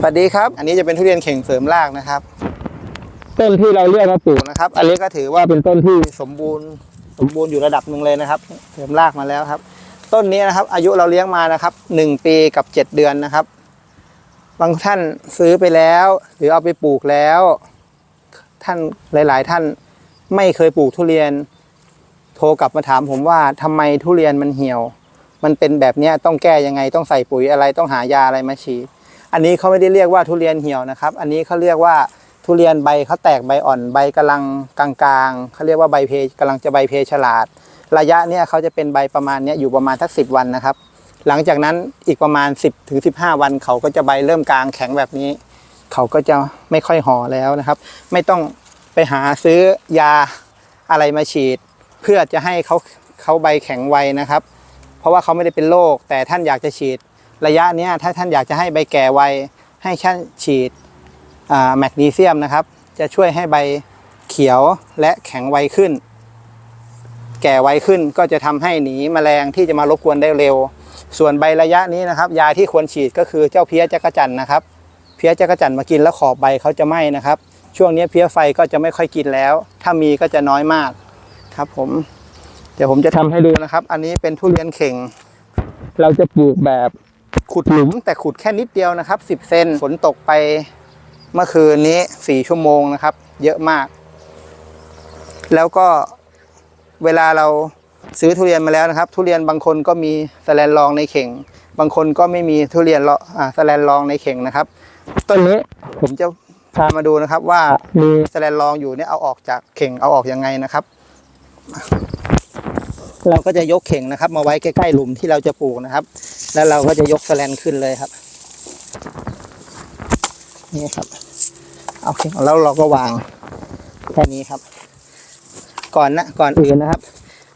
สวัสดีครับ อันนี้จะเป็นทุเรียนเข่งเสริมรากนะครับ ต้นที่เราเลือกมาปลูกนะครับ อันนี้ก็ถือว่าเป็นต้นที่สมบูรณ์สมบูรณ์อยู่ระดับหนึ่งเลยนะครับ เสริมรากมาแล้วครับ ต้นนี้นะครับ อายุเราเลี้ยงมานะครับหนึ่งปีกับเจ็ดเดือนนะครับ บางท่านซื้อไปแล้ว หรือเอาไปปลูกแล้ว ท่านหลาย ๆ ท่านไม่เคยปลูกทุเรียน โทรกลับมาถามผมว่าทำไมทุเรียนมันเหี่ยว มันเป็นแบบเนี้ยต้องแก้ยังไงต้องใส่ปุ๋ยอะไรต้องหายาอะไรมาฉีด อันนี้เขาไม่ได้เรียกว่าทุเรียนเหี่ยวนะครับ อันนี้เขาเรียกว่าทุเรียนใบเขาแตกใบอ่อนใบกำลังกลางๆเขาเรียกว่าใบเพกำลังจะใบเพฉลาด ระยะเนี้ยเขาจะเป็นใบประมาณเนี้ยอยู่ประมาณสักสิวันนะครับ หลังจากนั้นอีกประมาณ 10ถึง15 วัน เขาก็จะใบเริ่มกลางแข็งแบบนี้ เขาก็จะไม่ค่อยห่อแล้วนะครับ ไม่ต้องไปหาซื้อยาอะไรมาฉีด เพื่อจะให้เขาเขาใบแข็งไวนะครับ เพราะว่าเขาไม่ได้เป็นโรคแต่ท่านอยากจะฉีด ระยะนี้ถ้าท่านอยากจะให้ใบแก่ไวให้ท่านฉีดแมกนีเซียมนะครับ จะช่วยให้ใบเขียวและแข็งไวขึ้น แก่ไวขึ้นก็จะทำให้หนีแมลงที่จะมารบกวนได้เร็ว ส่วนใบระยะนี้นะครับ ยาที่ควรฉีดก็คือเจ้าเพี้ยจักรจันนะครับ เพี้ยจักรจันมากินแล้วขอบใบเขาจะไหม้นะครับ ช่วงนี้เพี้ยไฟก็จะไม่ค่อยกินแล้ว ถ้ามีก็จะน้อยมากครับผมเดี๋ยวผมจะทำให้ดูนะครับ อันนี้เป็นทุเรียนเข่ง เราจะปลูกแบบ ขุดหลุมแต่ขุดแค่นิดเดียวนะครับ 10 เซนฝนตกไปเมื่อคืนนี้ 4 ชั่วโมงนะครับ เยอะมาก แล้วก็เวลาเราซื้อทุเรียนมาแล้วนะครับ ทุเรียนบางคนก็มีสแลนรองในเข่ง บางคนก็ไม่มีทุเรียนรออ่าสแลนรองในเข่งนะครับ ต้นนี้ผมจะพามาดูนะครับว่ามีสแลนรองอยู่เนี่ยเอาออกจากเข่งเอาออกยังไงนะครับ เราก็จะยกเข่งนะครับ มาไว้ใกล้ๆหลุมที่เราจะปลูกนะครับ แล้วเราก็จะยกแสแลนขึ้นเลยครับ นี่ครับ เอาเข่งแล้วเราก็วางแค่นี้ครับ ก่อนนะก่อนอื่นนะครับ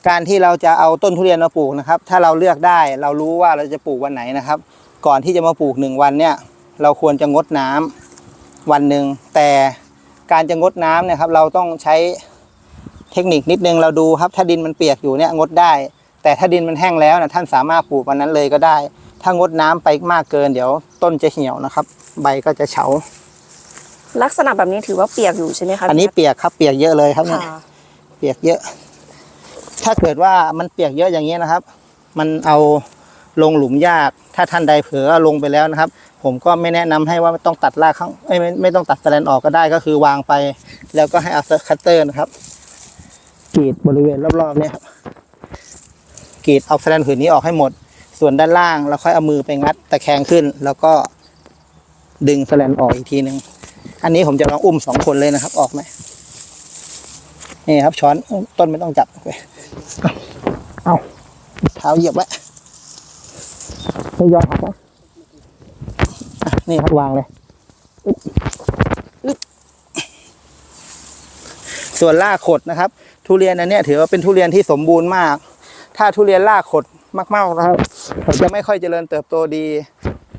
การที่เราจะเอาต้นทุเรียนมาปลูกนะครับ ถ้าเราเลือกได้เรารู้ว่าเราจะปลูกวันไหนนะครับ ก่อนที่จะมาปลูกหนึ่งวันเนี่ย เราควรจะงดน้ำวันหนึ่งแต่การจะงดน้ำเนี่ยครับ เราต้องใช้ เทคนิคนิดนึงเราดูครับ ถ้าดินมันเปียกอยู่เนี่ยงดได้ แต่ถ้าดินมันแห้งแล้วนะท่านสามารถปลูกวันนั้นเลยก็ได้ ถ้างดน้ำไปมากเกินเดี๋ยวต้นจะเหี่ยวนะครับ ใบก็จะเฉา ลักษณะแบบนี้ถือว่าเปียกอยู่ใช่ไหมคะอันนี้เปียกครับเปียกเยอะเลยครับเนี่ยค่ะเปียกเยอะ ถ้าเกิดว่ามันเปียกเยอะอย่างนี้ยนะครับ มันเอาลงหลุมยาก ถ้าท่านใดเผลอเอาลงไปแล้วนะครับ ผมก็ไม่แนะนำให้ว่าต้องตัดรากข้างไม่ไม่ไม่ต้องตัดแสลนออกก็ได้ก็คือวางไป แล้วก็ให้เอาคัตเตอร์นะครับ กรีดบริเวณรอบๆเนี่ยครับกรีดเอาแสลนผืนนี้ออกให้หมด ส่วนด้านล่างเราค่อยเอามือไปงัดตะแคงขึ้น แล้วก็ดึงแสลนออกอีกทีหนึ่งอันนี้ผมจะลองอุ้มสองคนเลยนะครับ ออกไหมนี่ครับ ช้อนต้นไม่ต้องจับไปเอาเท้าเหยียบไว้ไม่ยอมหักนะอะนี่ครับวางเลยอึ๊บอึ๊บ ส่วนรากขดนะครับ ทุเรียนอันเนี้ยถือว่าเป็นทุเรียนที่สมบูรณ์มาก ถ้าทุเรียนรากขดมากๆนะครับเขาจะไม่ค่อยเจริญเติบโตดี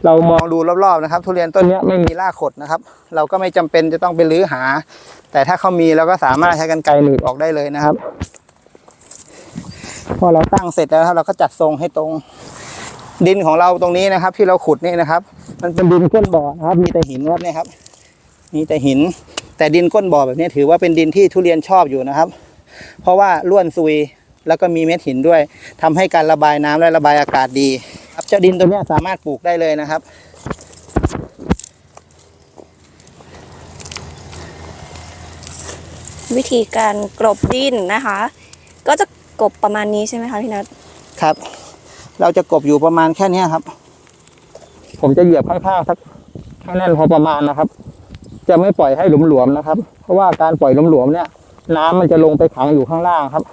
เรามองดูรอบๆนะครับ ทุเรียนต้นนี้ไม่มีรากขดนะครับ เราก็ไม่จำเป็นจะต้องไปรื้อหา แต่ถ้าเขามีเราก็สามารถใช้กันไกรหนีบออกได้เลยนะครับพอเราตั้งเสร็จแล้วครับเราก็จัดทรงให้ตรงดินของเราตรงนี้นะครับ ที่เราขุดนี่นะครับ มันเป็นดินก้นบ่อนะครับ มีแต่หินครับเนี่ยครับ มีแต่หิน แต่ดินก้นบ่อแบบนี้ถือว่าเป็นดินที่ทุเรียนชอบอยู่นะครับ เพราะว่าล้วนซุยแล้วก็มีเม็ดหินด้วยทำให้การระบายน้ำและระบายอากาศดี ครับเจ้าดินตัวเนี้ยสามารถปลูกได้เลยนะครับ วิธีการกลบดินนะคะ ก็จะกลบประมาณนี้ใช่ไหมคะพี่นัทครับ เราจะกบอยู่ประมาณแค่เนี้ยครับ ผมจะเหยียบข้างๆสักให้แน่นพอประมาณนะครับ จะไม่ปล่อยให้หลวมๆนะครับ เพราะว่าการปล่อยหลวมๆเนี่ย น้ำมันจะลงไปขังอยู่ข้างล่างครับ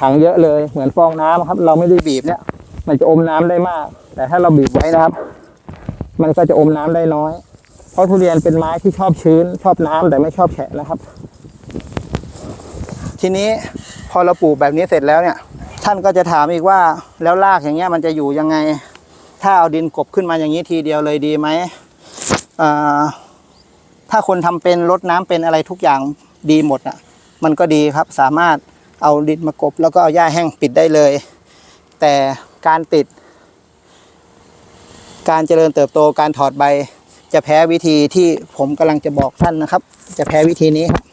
ขังเยอะเลยเหมือนฟองน้ำครับ เราไม่ได้บีบเนี่ย มันจะอมน้ำได้มาก แต่ถ้าเราบีบไว้นะครับ มันก็จะอมน้ำได้น้อย เพราะทุเรียนเป็นไม้ที่ชอบชื้น ชอบน้ำแต่ไม่ชอบแฉะนะครับ ทีนี้พอเราปลูกแบบนี้เสร็จแล้วเนี่ย ท่านก็จะถามอีกว่าแล้วรากอย่างเงี้ยมันจะอยู่ยังไง ถ้าเอาดินกบขึ้นมาอย่างนี้ทีเดียวเลยดีไหมอ่า ถ้าคนทำเป็นรดน้ำเป็นอะไรทุกอย่างดีหมดอะ มันก็ดีครับสามารถเอาดินมากบ แล้วก็เอาหญ้าแห้งปิดได้เลย แต่การติด การเจริญเติบโตการถอดใบ จะแพ้วิธีที่ผมกำลังจะบอกท่านนะครับ จะแพ้วิธีนี้ครับ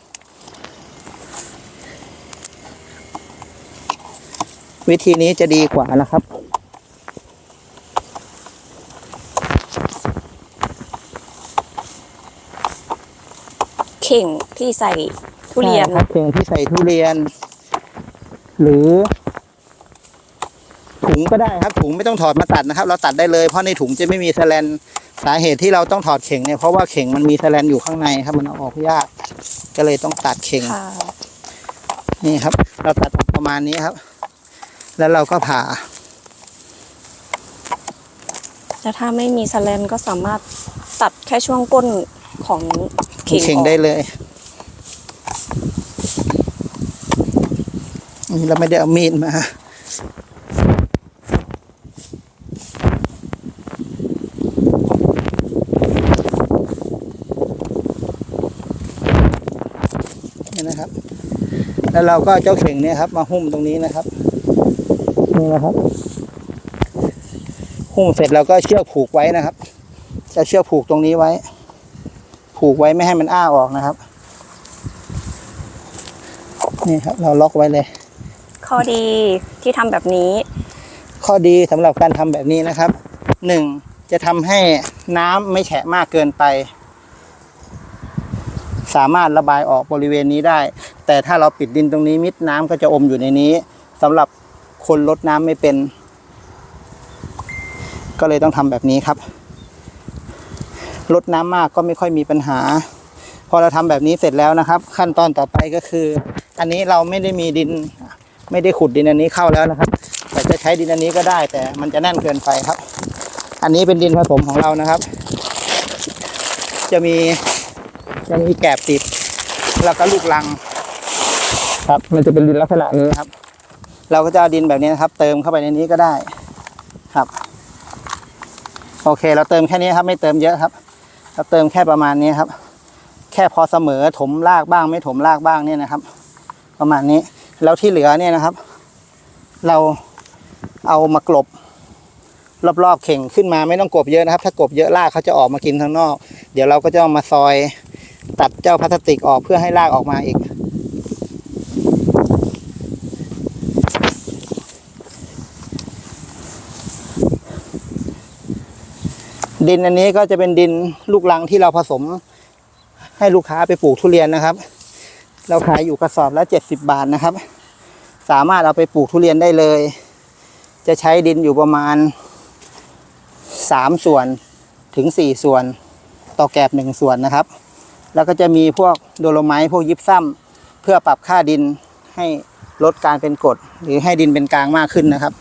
วิธีนี้จะดีกว่านะครับ ข่งที่ใส่ทุเรียน ใช่ครับเข่งที่ใส่ทุเรียน หรือ ถุงก็ได้ครับ ถุงไม่ต้องถอดมาตัดนะครับ เราตัดได้เลยเพราะในถุงจะไม่มีแสแลนสาเหตุที่เราต้องถอดเข่งเนี่ยเพราะว่าเข่งมันมีแสแลนอยู่ข้างในครับ มันเอาออกยาก ก็เลยต้องตัดเข่งค่ะ นี่ครับ เราตัดออกประมาณนี้ครับ แล้วเราก็ผ่าแล้วถ้าไม่มีสแลนก็สามารถตัดแค่ช่วงก้นของเข่งเข่งออกได้เลย นี่เราไม่ได้เอามีดมานี่นะครับ แล้วเราก็เอาเจ้าเข่งเนี่ยครับ มาหุ้มตรงนี้นะครับนี่นะครับ หุ้มเสร็จเราก็เชือกผูกไว้นะครับจะเชือกผูกตรงนี้ไว้ ผูกไว้ไม่ให้มันอ้าออกนะครับ นี่ครับ เราล็อกไว้เลย ข้อดีที่ทำแบบนี้ ข้อดีสำหรับการทำแบบนี้นะครับหนึ่งจะทำให้น้ำไม่แฉะมากเกินไป สามารถระบายออกบริเวณนี้ได้ แต่ถ้าเราปิดดินตรงนี้มิดน้ำก็จะอมอยู่ในนี้สำหรับคนลดน้ำไม่เป็น ก็เลยต้องทำแบบนี้ครับ ลดน้ำมากก็ไม่ค่อยมีปัญหา พอเราทำแบบนี้เสร็จแล้วนะครับ ขั้นตอนต่อไปก็คือ อันนี้เราไม่ได้มีดิน ไม่ได้ขุดดินอันนี้เข้าแล้วนะครับ แต่จะใช้ดินอันนี้ก็ได้ แต่มันจะแน่นเกินไปครับ อันนี้เป็นดินผสมของเรานะครับ จะมีจะมีแกบติด แล้วก็ลูกลัง ครับ มันจะเป็นดินลักษณะนี้ครับ เราก็จะเอาดินแบบนี้นะครับ เติมเข้าไปในนี้ก็ได้ครับ โอเค เราเติมแค่นี้ครับ ไม่เติมเยอะครับ เราเติมแค่ประมาณนี้ครับ แค่พอเสมอถมรากบ้างไม่ถมรากบ้างเนี่ยนะครับ ประมาณนี้แล้วที่เหลือเนี่ยนะครับ เราเอามากลบรอบๆเข่งขึ้นมาไม่ต้องกบเยอะนะครับ ถ้ากบเยอะรากเขาจะออกมากินข้างนอก เดี๋ยวเราก็จะเอามาซอยตัดเจ้าพลาสติกออกเพื่อให้รากออกมาอีก ดินอันนี้ก็จะเป็นดินลูกรังที่เราผสม ให้ลูกค้าไปปลูกทุเรียนนะครับ เราขายอยู่กระสอบละเจ็ดสิบบาทนะครับ สามารถเอาไปปลูกทุเรียนได้เลย จะใช้ดินอยู่ประมาณสามส่วนถึงสี่ส่วนต่อแกลบหนึ่งส่วนนะครับ แล้วก็จะมีพวกโดโลไมต์พวกยิปซัมเพื่อปรับค่าดินให้ลดการเป็นกรดหรือให้ดินเป็นกลางมากขึ้นนะครับ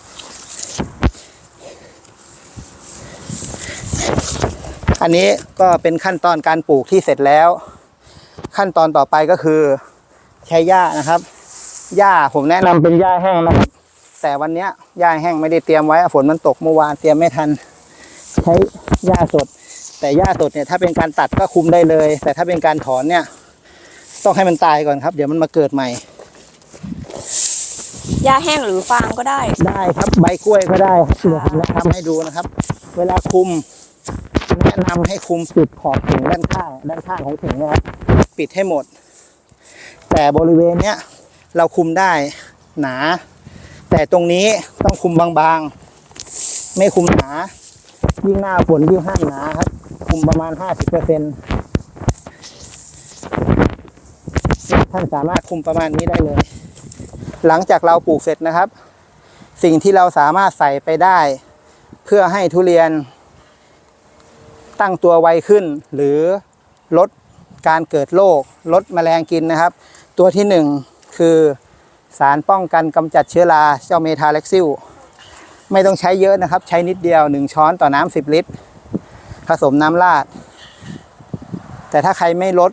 อันนี้ก็เป็นขั้นตอนการปลูกที่เสร็จแล้ว ขั้นตอนต่อไปก็คือ ใช้หญ้านะครับหญ้าผมแนะนำเป็นหญ้าแห้งนะครับ แต่วันเนี้ยหญ้าแห้งไม่ได้เตรียมไว้ฝนมันตกเมื่อวานเตรียมไม่ทัน ใช้หญ้าสด แต่หญ้าสดเนี่ยถ้าเป็นการตัดก็คุมได้เลย แต่ถ้าเป็นการถอนเนี่ย ต้องให้มันตายก่อนครับ เดี๋ยวมันมาเกิดใหม่หญ้าแห้งหรือฟางก็ได้ ได้ครับใบกล้วยก็ได้ครับเดี๋ยวผมจะทำให้ดูนะครับ เวลาคุมแนำให้คุมปิดขอบถึงด้านข้างด้านข้างของถึงนะครับปิดให้หมด แต่บริเวณเนี้ยเราคุมได้หนา แต่ตรงนี้ต้องคุมบางๆ ไม่คุมหนา ยิ่งหน้าฝนยิ่งห้ามหนาครับ คุมประมาณห้าสิบเปอร์เซ็นท่านสามารถคุมประมาณนี้ได้เลย หลังจากเราปลูกเสร็จนะครับ สิ่งที่เราสามารถใส่ไปได้ เพื่อให้ทุเรียน ตั้งตัวไวขึ้น หรือลดการเกิดโรคลดแมลงกินนะครับ ตัวที่หนึ่งคือสารป้องกันกำจัดเชื้อราเจ้าเมทาเล็กซิลไม่ต้องใช้เยอะนะครับ ใช้นิดเดียว 1 ช้อนต่อน้ำ10 ลิตร ผสมน้ำราด แต่ถ้าใครไม่ลด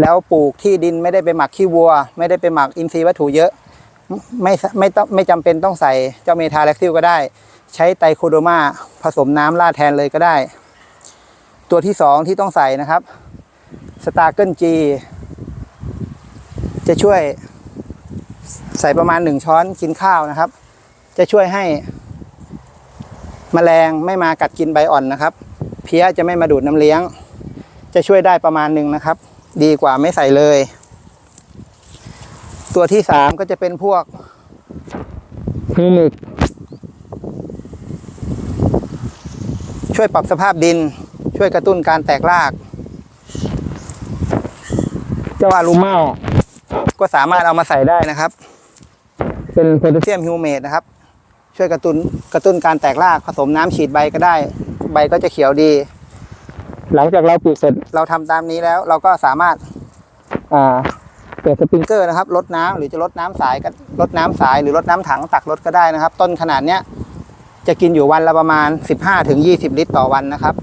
แล้วปลูกที่ดินไม่ได้ไปหมักขี้วัว ไม่ได้ไปหมักอินทรีย์วัตถุเยอะ ไม่ไม่ต้องไม่จำเป็นต้องใส่เจ้าเมทาแลคซิลก็ได้ ใช้ไตรโคโดมาผสมน้ำราดแทนเลยก็ได้ ตัวที่สองที่ต้องใส่นะครับสตาร์เกิลจีจะช่วยใส่ประมาณหนึ่งช้อนกินข้าวนะครับ จะช่วยให้แมลงไม่มากัดกินใบอ่อนนะครับ เพี้ยจะไม่มาดูดน้ำเลี้ยง จะช่วยได้ประมาณหนึ่งนะครับ ดีกว่าไม่ใส่เลย ตัวที่สามก็จะเป็นพวกฮิวมิกช่วยปรับสภาพดิน ช่วยกระตุ้นการแตกราก เจ้าอาลูเมาก็สามารถเอามาใส่ได้นะครับ เป็นโพแทสเซียมฮิวเมตนะครับ ช่วยกระตุ้นกระตุ้นการแตกรากผสมน้ำฉีดใบก็ได้ ใบก็จะเขียวดี หลังจากเราปลูกเสร็จเราทำตามนี้แล้ว เราก็สามารถอ่าเปิดสปริงเกอร์นะครับลดน้ำหรือจะลดน้ำสายก็ลดน้ำสายหรือลดน้ำถังตักลดก็ได้นะครับ ต้นขนาดเนี้ยจะกินอยู่วันละประมาณ 15ถึง20 ลิตรต่อวันนะครับ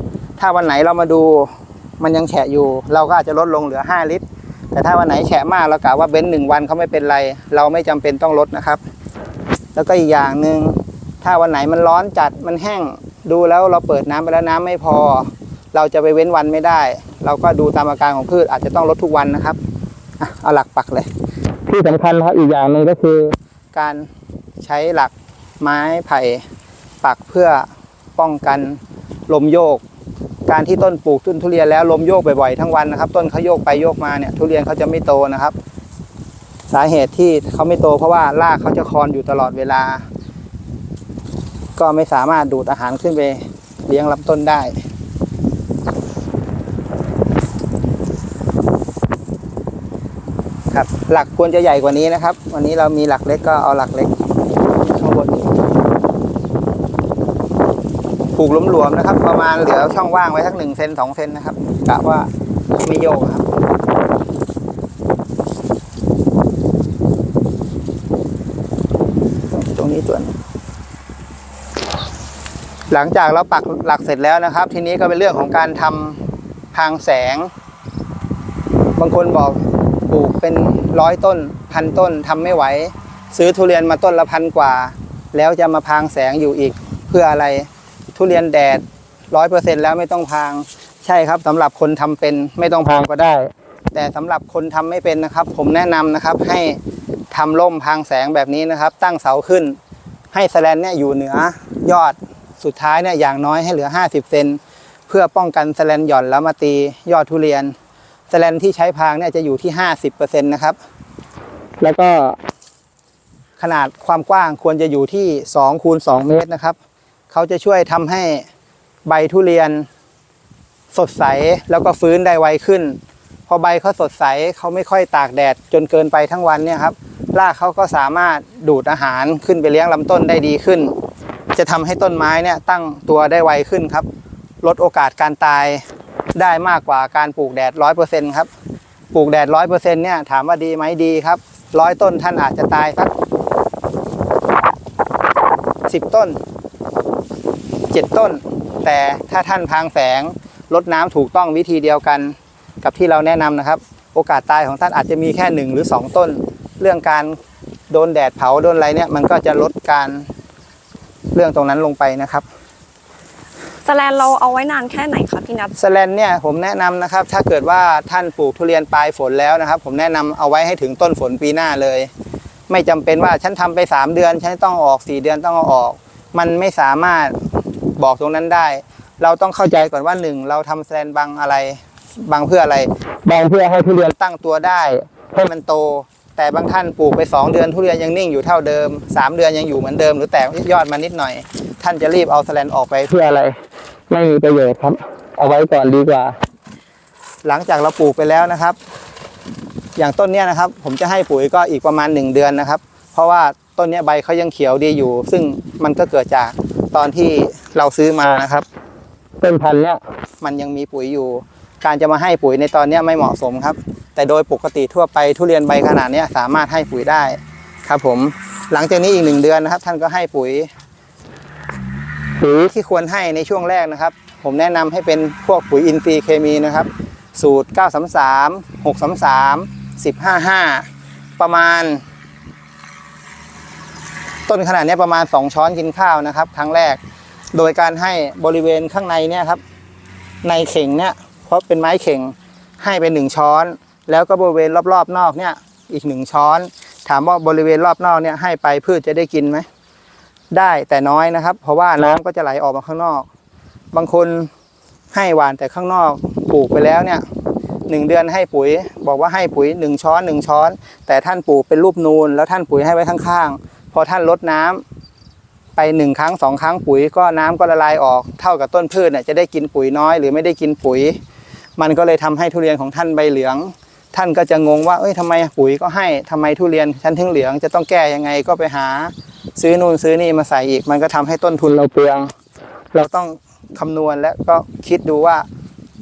ถ้าวันไหนเรามาดูมันยังแฉะอยู่ เราก็อาจจะลดลงเหลือ 5 ลิตร แต่ถ้าวันไหนแฉะมากเรากะว่าเบ้นหนึ่งวันเขาไม่เป็นไร เราไม่จำเป็นต้องลดนะครับ แล้วก็อีกอย่างหนึ่งถ้าวันไหนมันร้อนจัดมันแห้งดูแล้วเราเปิดน้ำไปแล้วน้ำไม่พอ เราจะไปเว้นวันไม่ได้ เราก็ดูตามอาการของพืชอาจจะต้องลดทุกวันนะครับอะเอาหลักปักเลย ที่สำคัญนะครับอีกอย่างหนึ่งก็คือ การใช้หลักไม้ไผ่ปักเพื่อป้องกันลมโยกการที่ต้นปลูกต้นทุเรียนแล้วลมโยกบ่อยๆทั้งวันนะครับ ต้นเขาโยกไปโยกมาเนี่ยทุเรียนเขาจะไม่โตนะครับ สาเหตุที่เขาไม่โต เพราะว่ารากเขาจะคลอนอยู่ตลอดเวลา ก็ไม่สามารถดูดอาหารขึ้นไปเลี้ยงลำต้นได้ครับหลักควรจะใหญ่กว่านี้นะครับ วันนี้เรามีหลักเล็กก็เอาหลักเล็กข้างบน ปลูกหลวมๆนะครับ ประมาณเหลือช่องว่างไว้สักหนึ่งเซนสองเซนนะครับกะว่าไม่โยกครับตรงนี้ตัวนหลังจากเราปักหลักเสร็จแล้วนะครับ ทีนี้ก็เป็นเรื่องของการทำพรางแสง บางคนบอกปลูกเป็นร้อยต้นพันต้นทำไม่ไหว ซื้อทุเรียนมาต้นละพันกว่า แล้วจะมาพางแสงอยู่อีกเพื่ออะไร ทุเรียนแดดร้อยเปอร์เซ็นแล้วไม่ต้องพาง ใช่ครับสำหรับคนทำเป็นไม่ต้องพางก็ได้ แต่สำหรับคนทำไม่เป็นนะครับ ผมแนะนำนะครับให้ทำร่มพางแสงแบบนี้นะครับ ตั้งเสาขึ้น ให้สแลนเนี่ยอยู่เหนือยอดสุดท้ายเนี่ยอย่างน้อยให้เหลือ 50 เซนเพื่อป้องกันสแลนหย่อนแล้วมาตียอดทุเรียนสแลนที่ใช้พางเนี่ยจะอยู่ที่ 50%นะครับ แล้วก็ขนาดความกว้างควรจะอยู่ที่2คูณ2เมตรนะครับ เขาจะช่วยทำให้ใบทุเรียน สดใสแล้วก็ฟื้นได้ไวขึ้น พอใบเขาสดใสเขาไม่ค่อยตากแดดจนเกินไปทั้งวันเนี่ยครับรากเขาก็สามารถดูดอาหารขึ้นไปเลี้ยงลำต้นได้ดีขึ้น จะทำให้ต้นไม้เนี่ยตั้งตัวได้ไวขึ้นครับ ลดโอกาสการตายได้มากกว่าการปลูกแดดร้อยเปอร์เซ็นต์ครับปลูกแดดร้อยเปอร์เซ็นต์เนี่ยถามว่าดีไหมดีครับร้อยต้นท่านอาจจะตายสักสิบต้น เจ็ดต้น แต่ถ้าท่านพรางแสงลดน้ำถูกต้องวิธีเดียวกันกับที่เราแนะนำนะครับ โอกาสตายของท่านอาจจะมีแค่หนึ่งหรือสองต้น เรื่องการโดนแดดเผาโดนอะไรเนี่ยมันก็จะลดการเรื่องตรงนั้นลงไปนะครับสแลนเราเอาไว้นานแค่ไหนคะพี่นัทสแลนเนี่ยผมแนะนำนะครับ ถ้าเกิดว่าท่านปลูกทุเรียนปลายฝนแล้วนะครับ ผมแนะนำเอาไว้ให้ถึงต้นฝนปีหน้าเลย ไม่จำเป็นว่าฉันทำไป 3 เดือน ฉันต้องเอาออก 4 เดือนต้องเอาออก มันไม่สามารถ บอกตรงนั้นได้ เราต้องเข้าใจก่อนว่าหนึ่งเราทำแสลนบังอะไรบังเพื่ออะไรบังเพื่อให้ทุเรียนตั้งตัวได้ให้มันโต แต่บางท่านปลูกไป 2 เดือนทุเรียนยังนิ่งอยู่เท่าเดิม 3 เดือนยังอยู่เหมือนเดิม หรือแตกยอดมานิดหน่อย ท่านจะรีบเอาแสลนออกไปเพื่ออะไร ไม่มีประโยชน์ครับ เอาไว้ก่อนดีกว่า หลังจากเราปลูกไปแล้วนะครับ อย่างต้นเนี้ยนะครับ ผมจะให้ปุ๋ยก็อีกประมาณ 1 เดือนนะครับ เพราะว่าต้นเนี้ยใบเขายังเขียวดีอยู่ ซึ่งมันก็เกิดจากตอนที่ เราซื้อมานะครับต้นพันธุ์เนี้ยมันยังมีปุ๋ยอยู่ การจะมาให้ปุ๋ยในตอนเนี้ยไม่เหมาะสมครับ แต่โดยปกติทั่วไปทุเรียนใบขนาดเนี้ยสามารถให้ปุ๋ยได้ครับผมหลังจากนี้อีกหนึ่งเดือนนะครับ ท่านก็ให้ปุ๋ยปุ๋ยที่ควรให้ในช่วงแรกนะครับ ผมแนะนำให้เป็นพวกปุ๋ยอินทรีย์เคมีนะครับ สูตร 933 633 155 ประมาณ ต้นขนาดเนี้ยประมาณ 2 ช้อนกินข้าวนะครับ ครั้งแรก โดยการให้บริเวณข้างในเนี่ยครับ ในเข่งเนี่ยเพราะเป็นไม้เข่งให้เป็นหนึ่งช้อน แล้วก็บริเวณรอบๆนอกเนี่ยอีกหนึ่งช้อน ถามว่าบริเวณรอบนอกเนี่ยให้ไปพืชจะได้กินไหมได้แต่น้อยนะครับ เพราะว่าน้ำก็จะไหลออกมาข้างนอก บางคนให้หวานแต่ข้างนอกปลูกไปแล้วเนี่ยหนึ่งเดือนให้ปุ๋ย บอกว่าให้ปุ๋ยหนึ่งช้อนหนึ่งช้อน แต่ท่านปลูกเป็นรูปนูนแล้วท่านปุ๋ยให้ไว้ข้างๆพอท่านลดน้ำไป หนึ่งครั้งสองครั้งปุ๋ยก็น้ำก็ละลายออกเท่ากับต้นพืชเนี่ยจะได้กินปุ๋ยน้อย หรือไม่ได้กินปุ๋ย มันก็เลยทำให้ทุเรียนของท่านใบเหลือง ท่านก็จะงงว่าเอ้ยทำไมปุ๋ยก็ให้ทำไมทุเรียนฉันถึงเหลืองจะต้องแก้ยังไงก็ไปหา ซื้อนู่นซื้อนี่มาใส่อีก มันก็ทำให้ต้นทุนเราเปลือง เราต้องคำนวณและก็คิดดูว่า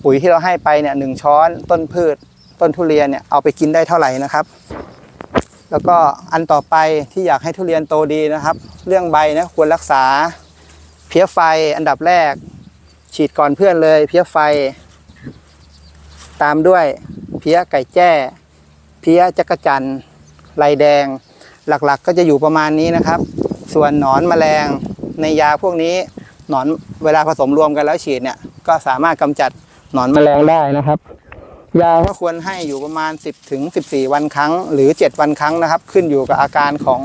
ปุ๋ยที่เราให้ไปเนี่ยหนึ่งช้อนต้นพืชต้นทุเรียนเนี่ยเอาไปกินได้เท่าไหร่นะครับ แล้วก็อันต่อไปที่อยากให้ทุเรียนโตดีนะครับ เรื่องใบนะควรรักษา เพี้ยไฟอันดับแรก ฉีดก่อนเพื่อนเลย เพี้ยไฟ ตามด้วยเพี้ยไก่แจ้ เพี้ยจักรจันทร์ลายแดง หลักๆก็จะอยู่ประมาณนี้นะครับ ส่วนหนอนแมลงในยาพวกนี้หนอนเวลาผสมรวมกันแล้วฉีดเนี่ยก็สามารถกำจัดหนอนแมลงได้นะครับ ยาก็ควรให้อยู่ประมาณ 10ถึง14 วันครั้ง หรือ 7 วันครั้งนะครับ ขึ้นอยู่กับอาการของ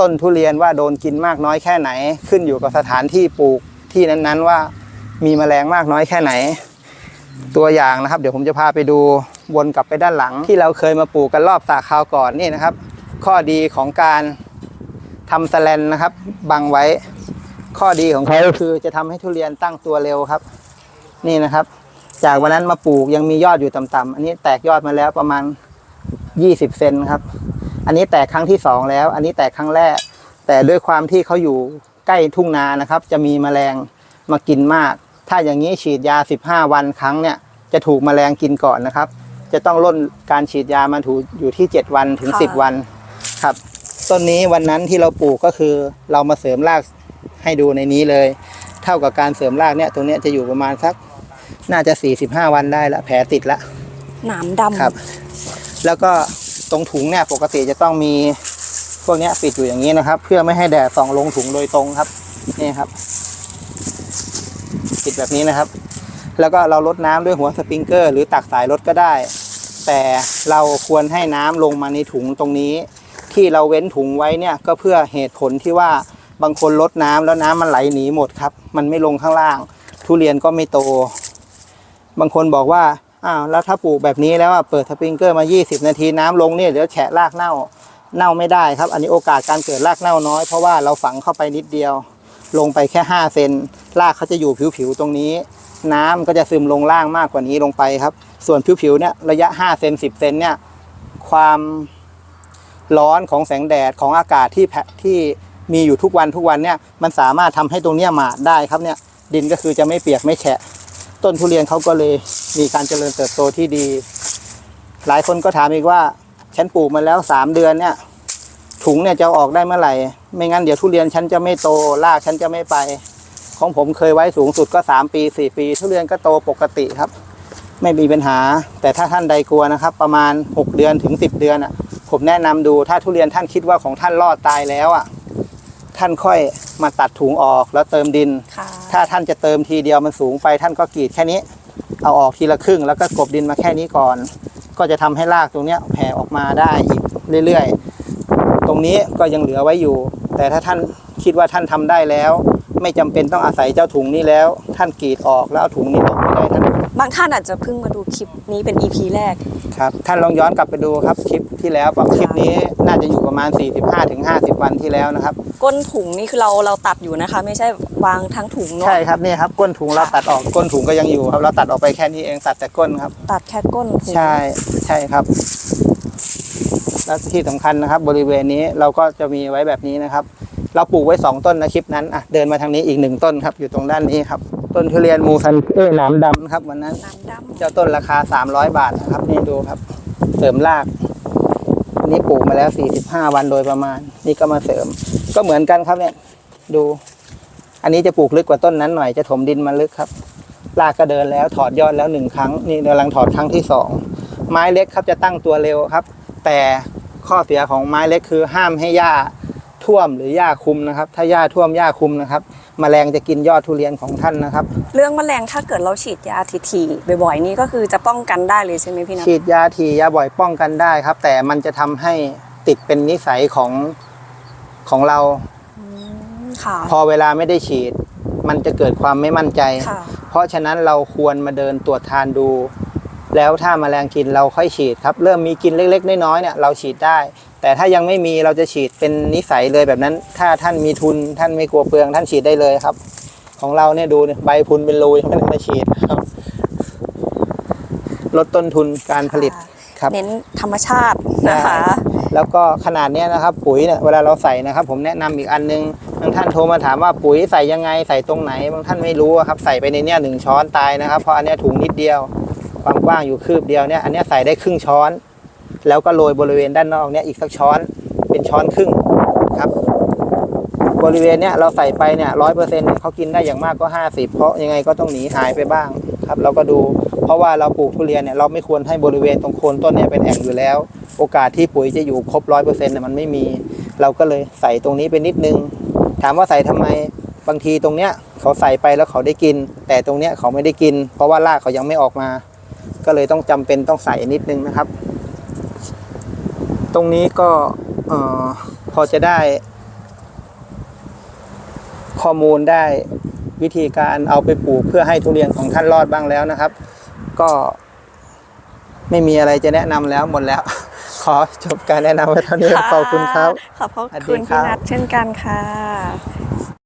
ต้นทุเรียนว่าโดนกินมากน้อยแค่ไหน ขึ้นอยู่กับสถานที่ปลูกที่นั้นๆว่ามีแมลงมากน้อยแค่ไหน ตัวอย่างนะครับ เดี๋ยวผมจะพาไปดูวนกลับไปด้านหลัง ที่เราเคยมาปลูกกันรอบสาคราวก่อนนี่นะครับ ข้อดีของการทำแสแลนนะครับ บังไว้ ข้อดีของเขาคือจะทำให้ทุเรียนตั้งตัวเร็วครับ นี่นะครับ จากวันนั้นมาปลูกยังมียอดอยู่ต่ำๆอันนี้แตกยอดมาแล้วประมาณ 20 เซนครับ อันนี้แตกครั้งที่สองแล้ว อันนี้แตกครั้งแรก แต่ด้วยความที่เขาอยู่ใกล้ทุ่งนานะครับ จะมีแมลงมากินมาก ถ้าอย่างนี้ฉีดยา 15 วันครั้งเนี่ยจะถูกแมลงกินก่อนนะครับ จะต้องล่นการฉีดยามาถูอยู่ที่ 7 วันถึงค่ะ10 วันครับต้นนี้วันนั้นที่เราปลูกก็คือเรามาเสริมรากให้ดูในนี้เลย เท่ากับการเสริมรากเนี่ยตรงเนี้ยจะอยู่ประมาณสัก น่าจะ 45 วันได้ละแผลติดละหนามดำครับ แล้วก็ตรงถุงเนี่ยปกติจะต้องมีพวกเนี้ยปิดอยู่อย่างนี้นะครับ เพื่อไม่ให้แดดส่องลงถุงโดยตรงครับนี่ครับ ปิดแบบนี้นะครับ แล้วก็เราลดน้ำด้วยหัวสปริงเกอร์ หรือตักสายรถก็ได้ แต่เราควรให้น้ำลงมาในถุงตรงนี้ ที่เราเว้นถุงไว้เนี่ยก็เพื่อเหตุผลที่ว่าบางคนลดน้ำแล้วน้ำมันไหลหนีหมดครับ มันไม่ลงข้างล่าง ทุเรียนก็ไม่โต บางคนบอกว่าอ้าวแล้วถ้าปลูกแบบนี้แล้วเปิดสปริงเกอร์มา 20 นาทีน้ำลงเนี่ยเดี๋ยวแฉะรากเน่าเน่าไม่ได้ครับ อันนี้โอกาสการเกิดรากเน่าน้อยเพราะว่าเราฝังเข้าไปนิดเดียว ลงไปแค่ 5 เซนรากเขาจะอยู่ผิวๆตรงนี้ น้ำก็จะซึมลงล่างมากกว่านี้ลงไปครับ ส่วนผิวๆเนี่ยระยะ 5 เซน10 เซนเนี่ยความร้อนของแสงแดดของอากาศที่แผที่มีอยู่ทุกวันทุกวันเนี่ยมันสามารถทำให้ตรงเนี้ยหมาดได้ครับเนี่ยดินก็คือจะไม่เปียกไม่แฉะ ต้นทุเรียนเขาก็เลยมีการเจริญเติบโตที่ดี หลายคนก็ถามอีกว่าฉันปลูกมาแล้วสามเดือนเนี่ย ถุงเนี่ยจะออกได้เมื่อไหร่ ไม่งั้นเดี๋ยวทุเรียนฉันจะไม่โตรากฉันจะไม่ไป ของผมเคยไว้สูงสุดก็สามปีสี่ปี ทุเรียนก็โตปกติครับ ไม่มีปัญหา แต่ถ้าท่านใดกลัวนะครับ ประมาณ6เดือนถึง10เดือนอะ ผมแนะนำดูถ้าทุเรียนท่านคิดว่าของท่านรอดตายแล้วอะ ท่านค่อยมาตัดถุงออกแล้วเติมดินค่ะถ้าถ้าท่านจะเติมทีเดียวมันสูงไป ท่านก็กรีดแค่นี้ เอาออกทีละครึ่ง แล้วก็กลบดินมาแค่นี้ก่อน ก็จะทำให้รากตรงเนี้ยแผ่ออกมาได้อีกเรื่อยๆ ตรงนี้ก็ยังเหลือไว้อยู่ แต่ถ้าท่านคิดว่าท่านทำได้แล้ว ไม่จำเป็นต้องอาศัยเจ้าถุงนี้แล้ว ท่านกรีดออกแล้วเอาถุงนี้ออกไม่ได้ท่านบางท่านอาจจะเพิ่งมาดูคลิปนี้เป็น EP แรก ครับท่านลองย้อนกลับไปดูครับคลิปที่แล้วปรับคลิปนี้น่าจะอยู่ประมาณ 45-50 วันที่แล้วนะครับ ก้นถุงนี่คือเราเราตัดอยู่นะคะ ไม่ใช่วางทั้งถุงเนาะใช่ครับนี่ครับก้นถุงเราตัดออกก้นถุงก็ยังอยู่ครับ เราตัดออกไปแค่นี้เองตัดแต่ก้นครับ ตัดแค่ก้นถุงใช่ใช่ครับแล้วที่สำคัญนะครับ บริเวณนี้เราก็จะมีไว้แบบนี้นะครับ เราปลูกไว้ 2 ต้นนะคลิปนั้นอะเดินมาทางนี้อีกหนึ่งต้นครับ อยู่ตรงด้านนี้ครับ ต้นทุเรียนมูซันเอ้ยหนามดำนะครับวันนั้น น้ำดเจ้าต้นราคา 300 บาทนะครับ นี่ดูครับ เสริมรากอันนี้ปลูกมาแล้ว 45 วันโดยประมาณ นี่ก็มาเสริม ก็เหมือนกันครับเนี่ย ดู อันนี้จะปลูกลึกกว่าต้นนั้นหน่อยจะถมดินมาลึกครับรากก็เดินแล้วถอดยอดแล้วหนึ่งครั้ง นี่กำลังถอดครั้งที่สองไม้เล็กครับจะตั้งตัวเร็วครับ แต่ข้อเสียของไม้เล็กคือห้ามให้หญ้า ท่วมหรือหญ้าคุมนะครับ ถ้าหญ้าท่วมหญ้าคุมนะครับแมลงจะกินยอดทุเรียนของท่านนะครับำเรื่องแมลงถ้าเกิดเราฉีดยาทีๆบ่อยๆนี่ก็คือจะป้องกันได้เลยใช่ไหมพี่นัทฉีดยาทียาบ่อยป้องกันได้ครับ แต่มันจะทำให้ติดเป็นนิสัยของของเราค่ะพอเวลาไม่ได้ฉีด มันจะเกิดความไม่มั่นใจค่ะเพราะฉะนั้นเราควรมาเดินตรวจทานดู แล้วถ้าแมลงกินเราค่อยฉีดครับ เริ่มมีกินเล็ก ๆ น้อยๆเนี่ยเราฉีดได้ แต่ถ้ายังไม่มีเราจะฉีดเป็นนิสัยเลยแบบนั้น ถ้าท่านมีทุนท่านไม่กลัวเปลืองท่านฉีดได้เลยครับ ของเราเนี่ยดูเนี่ยใบพุนเป็นรูยังไม่ได้มาฉีดครับลดต้นทุนการผลิตครับเน้นธรรมชาตินะคะ แล้วก็ขนาดเนี้ยนะครับ ปุ๋ยเนี่ยเวลาเราใส่นะครับ ผมแนะนำอีกอันนึงบางท่านโทรมาถามว่าปุ๋ยใส่ยังไงใส่ตรงไหนบางท่านไม่รู้อะครับ ใส่ไปในเนี้ยหนึ่งช้อนตายนะครับเพราะอันเนี้ยถุงนิดเดียวความกว้างอยู่คืบเดียวเนี่ยอันเนี้ยใส่ได้ครึ่งช้อน แล้วก็โรยบริเวณด้านนอกเนี่ยอีกสักช้อนเป็นช้อนครึ่งครับ บริเวณเนี้ยเราใส่ไปเนี่ยร้อยเปอร์เซ็นต์เขากินได้อย่างมากก็ห้าสิบเพราะยังไงก็ต้องหนีหายไปบ้างครับ เราก็ดูเพราะว่าเราปลูกทุเรียนเนี่ยเราไม่ควรให้บริเวณตรงโคนต้นเนี่ยเป็นแอ่งอยู่แล้ว โอกาสที่ปุ๋ยจะอยู่ครบร้อยเปอร์เซ็นต์เนี่ยมันไม่มี เราก็เลยใส่ตรงนี้ไปนิดนึง ถามว่าใส่ทำไมบางทีตรงเนี้ยเขาใส่ไปแล้วเขาได้กิน แต่ตรงเนี้ยเขาไม่ได้กิน เพราะว่ารากเขายังไม่ออกมา ก็เลยต้องจำเป็นต้องใส่นิดนึงนะครับ ตรงนี้ก็เอ่อพอจะได้ ข้อมูลได้วิธีการเอาไปปลูกเพื่อให้ทุเรียนของท่านรอดบ้างแล้วนะครับ ก็ไม่มีอะไรจะแนะนำแล้วหมดแล้ว ขอจบการแนะนำไว้เท่านี้ขอบคุณครับ ขอบพระสวัสดีคุณครัพี่บนัทเช่นกันค่ะ